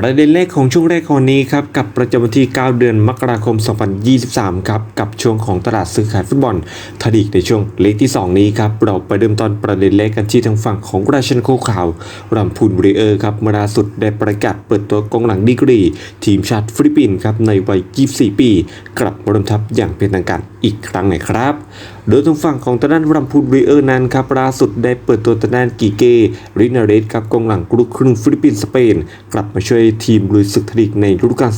ประเด็นแรกของช่วงแรกของวันนี้ครับกับประจำวันที่ 9 เดือนมกราคม 2023 ครับกับช่วงของตลาดซื้อขายฟุตบอลทดีกในช่วงเลขที่ 2 นี้ครับเราไปเริ่มต้นประเด็นแรกกันที่ทางฝั่งของราชันโคข่าวรัมพูนบริเออร์ครับเมื่อล่าสุดได้ประกาศเปิดตัวกองหลังดีกรี ทีมชาติฟิลิปปินส์ครับในวัย 24 ปี กลับมาร่วมทัพอย่างเป็นทางการอีกครั้งหนะครับ โดยทางฝั่งของตะด้านรัมพูนบริเออร์นั้นครับล่าสุดได้เปิดตัวตะด้านกีเกรินาเรสครับกองหลังกรุ๊ปครึ่งฟิลิปปินส์สเปน กลับมาช่วยทีมลุยศึกทลีกในฤดูกาล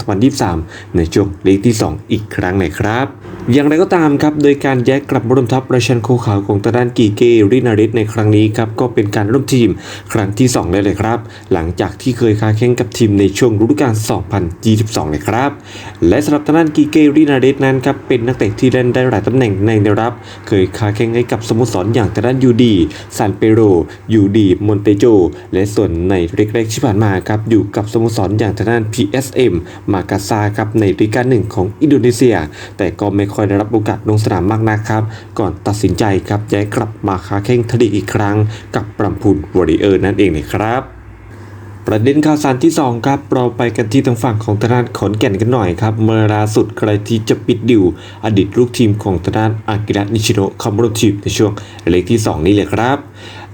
2023 ในช่วงลีกที่ 2 อีกครั้งหนครับ อย่างไรก็ตามครับ โดยการย้ายกลับมาร่วมทัพราชันโคขาวของตะด้านกีเกรินาเรสในครั้งนี้ครับก็เป็นการร่วมทีมครั้งที่2เลยเลยครับ หลังจากที่เคยค้าแข่งกับทีมในช่วงฤดูกาล2022เลยครับ และสำหรับทางด้านกีเกรินาเรสนั้นครับเป็นนักเตะที่เล่นได้หลายตำแหน่งในแนวรับเคยค้าแข่งให้กับสโมสรอย่างทางด้านยูดีซานเปโรยูดีมอนเตโจ และส่วนในเล็กๆที่ผ่านมาครับอยู่กับสโมสรอย่างทางด้าน PSM มากาซาครับในฤดูกาลหนึ่งของอินโดนีเซีย แต่ก็ไม่ค่อยได้รับโอกาสลงสนามมากนักครับ ก่อนตัดสินใจครับย้ายกลับมาค้าแข่งทลีกอีกครั้ง กับปรัมพูนวอริเออร์นั่นเองนะครับ ประเด็นข่าวสารที่ 2 ครับ เราไปกันที่ทางฝั่งของธนานขอนแก่นกันหน่อยครับ เมื่อล่าสุดใครที่จะปิดดิว อดีตลูกทีมของธนานอากิระนิชิโนะคามุโรทีมในช่วงเลกที่ 2 นี้เลยครับ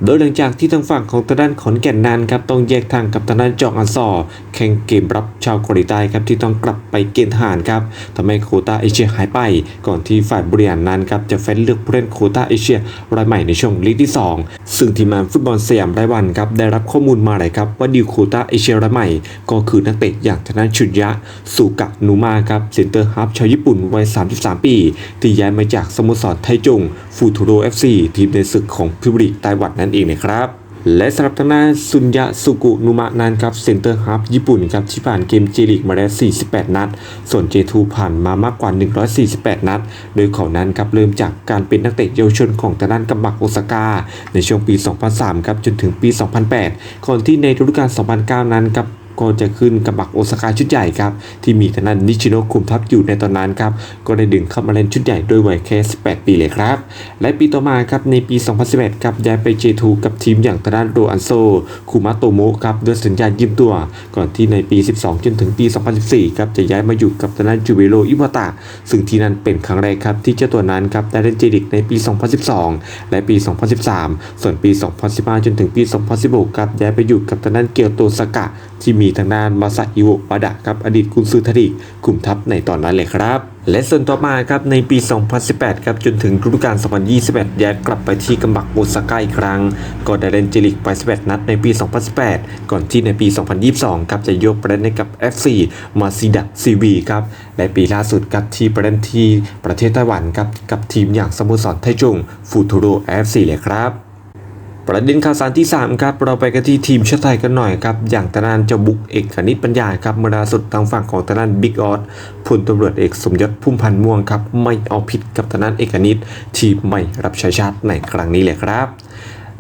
โดยหลังจากที่ทางฝั่งของตะด้านขอนแก่นนั้นครับต้องแยกทางกับทางด้านจองอันซอแข่งเกมรับชาวเกาหลีใต้ครับที่ต้องกลับไปเกณฑ์ทหารครับทำให้โคต้าเอเชียหายไป ก่อนที่ฝ่ายบริหารนั้นครับจะเฟ้นเลือกผู้เล่นโคต้าเอเชียรายใหม่ในช่วงลีกที่ 2 ซึ่งทีมงานฟุตบอลสยามรายวันครับได้รับข้อมูลมาเลยครับว่าดิวโคต้าเอเชียรายใหม่ ก็คือนักเตะอย่างทางด้านชุนยะสุกะนุมาครับเซนเตอร์ฮับชาวญี่ปุ่นวัย 33 ปี ที่ย้ายมาจากสโมสรไทจงฟูทูโรเอฟซีทีมในศึกของพิบริกไต้หวันนั่นเองนะครับและสำหรับทางด้านซุนยะสุกุนุมะนั้นครับเซนเตอร์ฮับญี่ปุ่นครับที่ผ่านเกมเจลิกมาแล้ว 48 นัด ส่วนเจทูผ่านมามากกว่า 148 นัด โดยเขานั้นครับเริ่มจากการเป็นนักเตะเยาวชนของทางด้านกัมบักโอซาก้าในช่วงปี 2003 ครับจนถึงปี 2008 ก่อนที่ในฤดูกาล 2009 นั้นครับ ก็จะขึ้นกับบักโอซาก้าชุดใหญ่ครับ ที่มีทางด้านนิชิโนคุมทัพอยู่ในตอนนั้นครับ ก็ได้ดึงเข้ามาเล่นชุดใหญ่ด้วยวัยแค่18 ปีเลยครับ และปีต่อมาครับในปี 2011ครับย้ายไปเจทูกับทีมอย่างทางด้านโรอันโซคุมาโตโมะครับด้วยสัญญายืมตัว ก่อนที่ในปี 12 จนถึงปี 2014ครับจะย้ายมาอยู่กับทางด้านจูเวโรอิวาตะซึ่งที่นั่นเป็นครั้งแรกครับที่เจ้าตัวนั้นครับได้เล่นเจลิกในปี 2012 และปี 2013 ส่วนปี 2015 จนถึงปี 2016ครับย้ายไปอยู่กับทางด้านเกียวโตสกะที่มีทางด้านมาซาอิโอะปาดะครับอดีตกุนซือทดิกกลุ่มทัพในตอนนั้นเลยครับ และส่วนต่อมาครับในปี 2018 ครับจนถึงฤดูกาล 2021 ย้ายกลับไปที่กัมบักโอซาก้าอีกครั้ง ก็ได้เล่นเจลิกไป 11 นัดในปี 2018 ก่อนที่ในปี 2022 ครับจะยกไปเล่นให้กับ FC มาซิดะซีวีครับและปีล่าสุดครับที่ไปเล่นที่ประเทศไต้หวันครับกับทีมอย่างสโมสรไทจงฟูทูโร FC เลยครับ ประเด็นข่าวสารที่ 3 ครับ เราไปกันที่ทีมชาติไทยกันหน่อยครับ อย่างตะนานเจ้าบุกเอกคณิตปัญญาครับเมื่อล่าสุดทางฝั่งของตะนานบิ๊กออสพลตำรวจเอกสมยศพุ่มพันธ์ม่วงครับ ไม่เอาผิดกับตะนานเอกคณิตที่ไม่รับใช้ชาติในครั้งนี้เลยครับ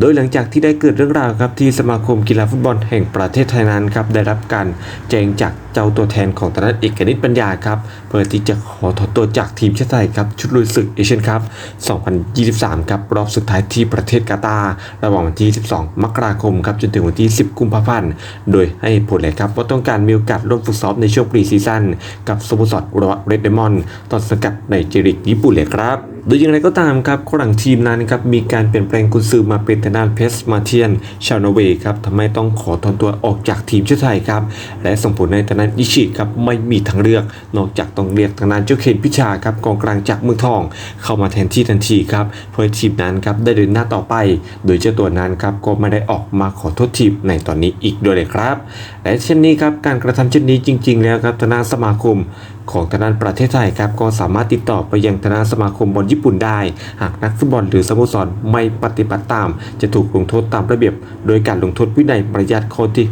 โดยหลังจากที่ได้เกิดเรื่องราวครับที่สมาคมกีฬาฟุตบอลแห่งประเทศไทยนั้นครับได้รับการแจ้งจาก เจ้าตัวแทนของตนานเอกนิตปัญญาครับเพื่อที่จะขอถอนตัวจากทีมชาติไทยครับชุดลุยศึกเอเชียนคัพ 2023 ครับรอบสุดท้ายที่ประเทศกาตาร์ระหว่างวันที่ 12 มกราคมครับจนถึงวันที่ 10 กุมภาพันธ์ โดยให้ผลเลยครับว่าต้องการมีโอกาสร่วมฝึกซ้อมในช่วงปรีซีซั่นกับสโมสรอุระเรดเดมอนตอนสกัดในเจริกญี่ปุ่นเลยครับโดยอย่างไรก็ตามครับหลังทีมนั้นครับมีการเปลี่ยนแปลงกุญซือมาเป็นทางด้านเพสมาเทียน ชาวนอเวย์ครับทำให้ต้องขอถอนตัวออกจากทีมชาติไทยครับและส่งผลในทาด้านอิชิครับไม่มีทางเลือก นอกจากต้องเรียกทางนั้นเจ้าเคนพิชาครับกองกลางจากเมืองทอง เข้ามาแทนที่ทันทีครับเพื่อทีมนั้นครับได้เดินหน้าต่อไป โดยเจ้าตัวนั้นครับก็ไม่ได้ออกมาขอโทษทีมในตอนนี้อีกด้วยเลยครับ และเช่นนี้ครับการกระทำเช่นนี้จริง ๆ แล้วครับทางด้าสมาคม ของทางด้าประเทศไทยครับก็สามารถติดต่อไปยังทางด้าสมาคมบอลญี่ปุ่นได้ หากนักฟุตบอลหรือสโมสรไม่ปฏิบัติตาม จะถูกลงโทษตามระเบียบ โดยการลงโทษวินัยประยัดข้อที่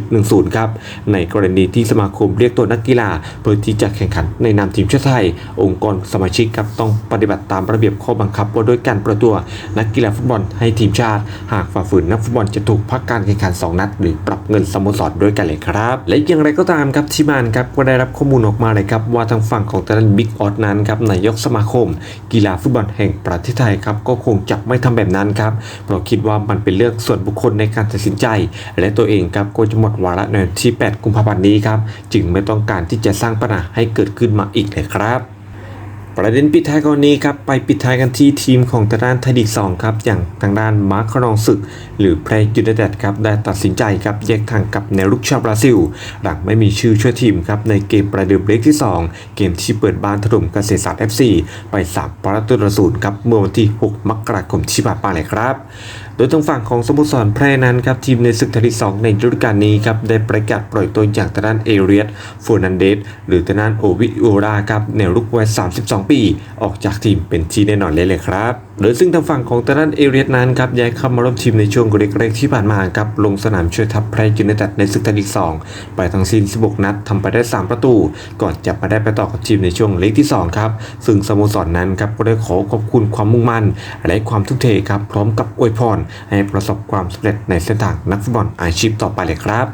6.10 ครับในกรณีที่สมาคมเรียกตัวนักกีฬา เพื่อที่จะแข่งขันในนามทีมชาติไทย องค์กรสมาชิกครับต้องปฏิบัติตามระเบียบข้อบังคับว่าด้วยการประตัวนักกีฬาฟุตบอลให้ทีมชาติ หากฝ่าฝืนนักฟุตบอลจะถูกพักการแข่งขัน 2 นัด หรือปรับเงินสโมสรด้วยด้วยกันเลยครับ และอย่างไรก็ตามครับที่มานครับก็ได้รับข้อมูลออกมาเลยครับว่าทางฝั่งของทางด้านบิ๊กออสนั้นครับนายกสมาคม กีฬาฟุตบอลแห่งประเทศไทยครับก็คงจะไม่ทำแบบนั้นครับเพราะคิดว่ามันเป็นเรื่องส่วนบุคคลในการตัดสินใจ และตัวเองครับก็จะหมดวาระในที่ 8 กุมภาพันธ์นี้ครับจึงไม่ต้องการที่จะสร้างปัญหาให้เกิดขึ้นมาอีกเลยครับ ประเด็นปิดท้ายกรณีครับไปปิดท้ายกันที่ทีมของทางด้านไทยลีก2ครับอย่างทางด้านมาร์ครองศึก หรือแพรยูไนเต็ดครับได้ตัดสินใจครับแยกทางกับแนวรุกชาวบราซิล หลังไม่มีชื่อช่วยทีมครับในเกมประเดิมเล็กที่ 2 เกมที่เปิดบ้านถล่มเกษตรศาสตร์เอฟซีไป3ประตูต่อศูนย์ครับเมื่อวันที่ 6 มกราคมที่ผ่านมาเลยครับ โดยทางฝั่งของสโมสรแพร่นั้นครับทีมในศึกไทยลีก2ในฤดูกาลนี้ครับได้ประกาศปล่อยตัวอย่างทางด้านเอเรียสฟูนันเดสหรือทางด้านโอวิโอราครับแนวรุกวัย 32 ปี ออกจากทีมเป็นที่แน่นอนเลยเลยครับโดยซึ่งทางฝั่งของทางด้านเอเรียสนั้นครับย้ายเข้ามาร่วมทีมในช่วงเล็กๆที่ผ่านมาครับลงสนามช่วยทัพแพร่ยูไนเต็ดในศึกไทยลีก2ไปทั้งสิ้น 16 นัดทำไปได้ 3 ประตู ก่อนจะมาได้ไปต่อกับทีมในช่วงเล็กที่ 2 ครับ ซึ่งสโมสรนั้นครับก็ได้ขอขอบคุณความมุ่งมั่น และความทุ่มเทครับพร้อมกับอวยพรให้ประสบความสำเร็จในเส้นทางนักฟุตบอลอาชีพต่อไปเลยครับ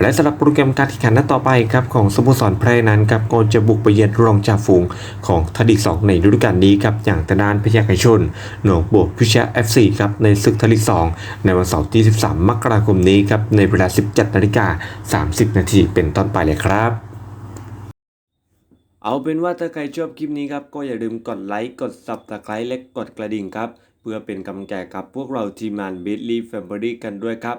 และสำหรับโปรแกรมการแข่งขันนัดต่อไปครับของสโมสรแพร่นั้นครับก็จะบุกไปเยือนรองจ่าฝูงของทัดีก2ในฤดูกาลนี้ครับอย่างทางด้านพยาไกชน หนองบัวพิชยเอฟซีครับในศึกทัดีก2ในวันเสาร์ที่ 13 มกราคมนี้ครับในเวลา 17นาฬิกา30 นาทีเป็นต้นไปเลยครับเอาเป็นว่าถ้าใครชอบคลิปนี้ครับ ก็อย่าลืมกดไลค์ กด subscribe และกดกระดิ่งครับ เพื่อเป็นกำลังใจกับพวกเราทีมงาน b i t l y Family กันด้วยครับ